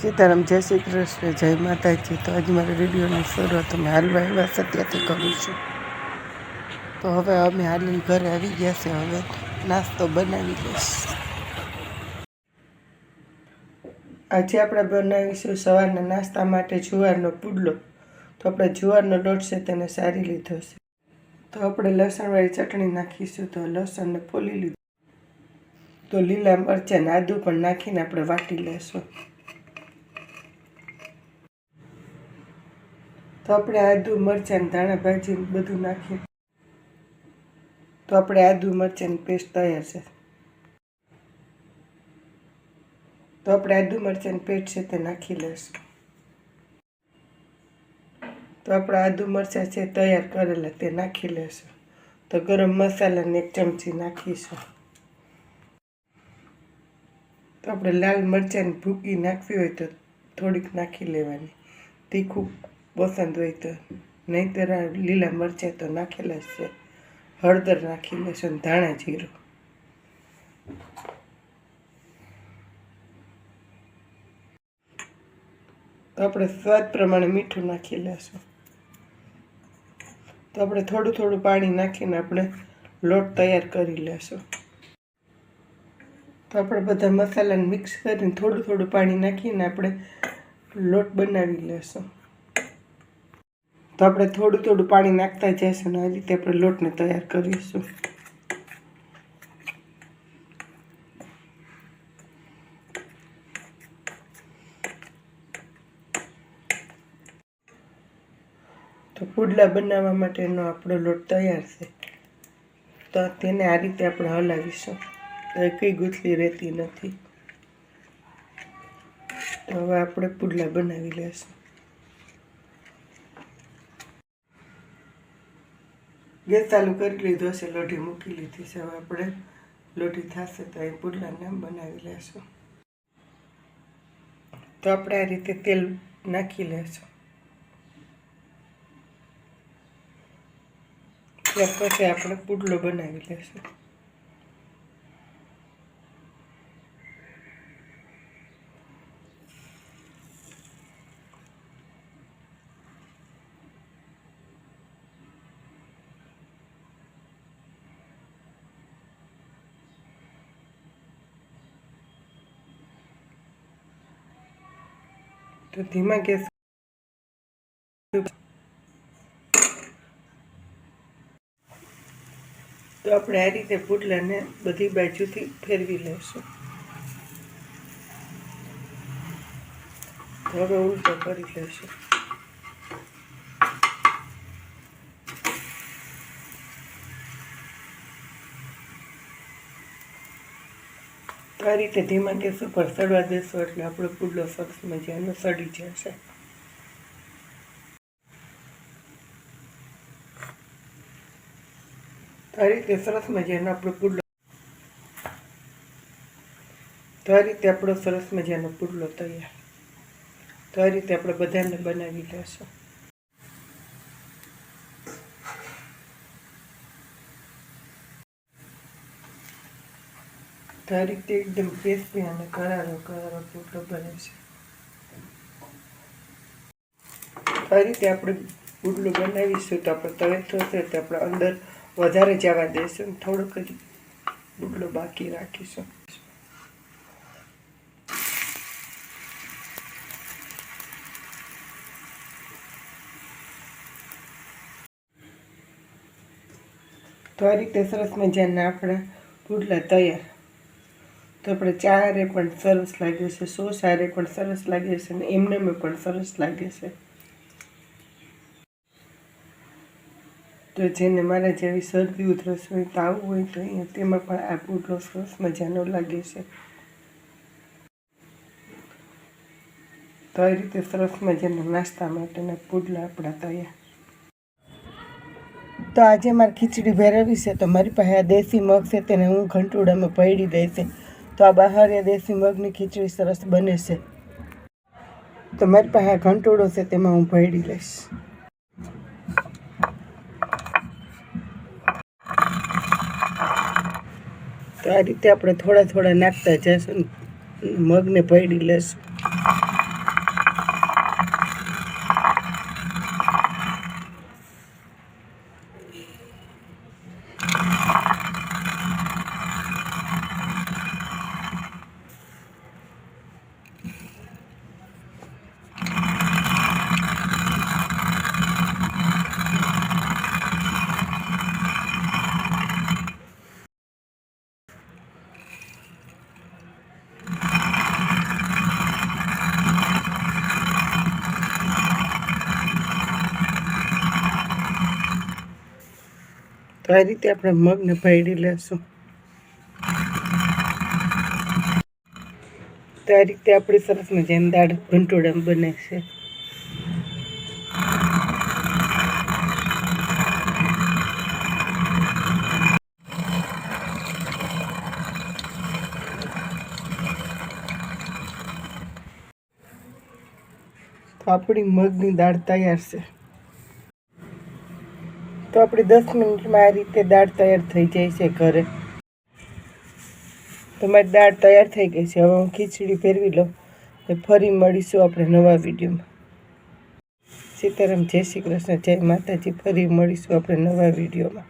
સીતારામ, જય શ્રી કૃષ્ણ, જય માતાજી. તો આજે મારા વિડીયોની શરૂઆત અમે હાલવા એવા સત્યાથી કરું છું. તો હવે અમે હાલી ઘરે આવી ગયા છે, હવે નાસ્તો બનાવી લઈશ. આજે આપણે બનાવીશું સવારના નાસ્તા માટે જુવારનો પુડલો. તો આપણે જુવારનો લોટ છે તેને સારી લીધો છે. તો આપણે લસણવાળી ચટણી નાખીશું, તો લસણને ફોલી લીધું. તો લીલા મરચાં આદુ પણ નાખીને આપણે વાટી લેશું. તો આપણે આદુ, મરચાં ધાણા ભાજી બધું નાખીએ. તો આપણે આદુ, મરચાંની પેસ્ટ તૈયાર છે. તો આપણે આદુ, મરચાંની પેસ્ટ છે તે નાખી લઈશું. તો આપણા આદુ, મરચાં છે તૈયાર કરેલા તે નાખી લેશું તો ગરમ મસાલાને એક ચમચી નાખીશું. તો આપણે લાલ મરચાંની ભૂકી નાખવી હોય તો થોડીક નાખી લેવાની. તીખું પસંદ હોય તો નહીંતર આ લીલા મરચાં તો નાખેલા જ છે. હળદર નાખી લેશું ધાણા જીરું. તો આપણે સ્વાદ પ્રમાણે મીઠું નાખી લેશું. તો આપણે થોડું થોડું પાણી નાખીને આપણે લોટ તૈયાર કરી લેશું. તો આપણે બધા મસાલાને મિક્સ કરીને થોડું થોડું પાણી નાખીને આપણે લોટ બનાવી લેશું. તો આપણે થોડું થોડું પાણી નાખતા જઈશું આ રીતે આપણે લોટને તૈયાર કરીશું. તો પુડલા બનાવવા માટેનો આપણો લોટ તૈયાર છે. તો તેને આ રીતે આપણે હલાવીશું. કંઈ ગૂંથલી રહેતી નથી. તો હવે આપણે પુડલા બનાવી લેશું. ગેસ ચાલુ કરી લીધો છે લોઢી મૂકી લીધી છે. હવે આપણે લોઢી થશે તો એ પુડલાને બનાવી લેશું. તો આપણે આ રીતે તેલ નાખી લેશું. ત્યાર પછી આપણે પુડલો બનાવી લેશું. તો ધીમા ગેસ તો આપણે આ રીતે પુટલાને બધી બાજુથી ફેરવી લઈશું. હવે ઉલટો કરી લઈશું. આ રીતે ધીમા ગેસ ઉપર સડવા દેશો એટલે આપણો પુડલો સરસ મજાનો સડી જશે. તો આ રીતે સરસ મજાનો આપણો પુડલો તો આ રીતે આપણો સરસ મજાનો પુડલો તૈયાર. તો આ રીતે આપણે બધાને બનાવી લેશું. તો તે એકદમ ક્રિસ્પી અને કરારો કરારો પુડલો બને છે. આ રીતે આપણે પુડલો બનાવીશું તો આપણે તવે થશે તો આપણે અંદર વધારે જવા દઈશું થોડુંક જ પુડલો બાકી રાખીશું. તો આ રીતે સરસ મજાના આપણા પુડલા તૈયાર. તો આપણે ચારે પણ સરસ લાગે છે, સો સારે પણ સરસ લાગે છે અને એમને પણ સરસ લાગે છે. તો જેને મારા જેવી શરદી ઉધરસ હોય, તાવ હોય તો અહીંયા તેમાં પણ આ પૂડલો સરસ મજાનો લાગે છે. તો આ રીતે સરસ મજાના નાસ્તા માટેના પુડલા આપણા તૈયાર. તો આજે મારે ખીચડી ભેરવી છે, તો મારી પાસે આ દેશી મગ છે, તેને હું ઘંટુડામાં પડી દઈશ. તો આ બહાર એ દેશી મગની ખીચડી સરસ બને છે. તો મારી પાસે ઘંટોળો છે, તેમાં હું ભેડી લઈશ. તો આ રીતે આપણે થોડા થોડા નાખતા જઈશું મગને પડી લેશું આ રીતે આપણે મગને ભેડી લેશું. તો આ રીતે આપણી સરસ મજાની દાળ ભંટોળામ બને છે. આપણી મગની દાળ તૈયાર છે. તો આપણી દસ મિનિટમાં આ રીતે દાળ તૈયાર થઈ જાય છે ઘરે. તો મારી દાળ તૈયાર થઈ ગઈ છે. હવે હું ખીચડી ફેરવી લઉં ને ફરી મળીશું આપણે નવા વિડીયોમાં. સીતારામ, જય શ્રી કૃષ્ણ, જય માતાજી. ફરી મળીશું આપણે નવા વિડીયોમાં.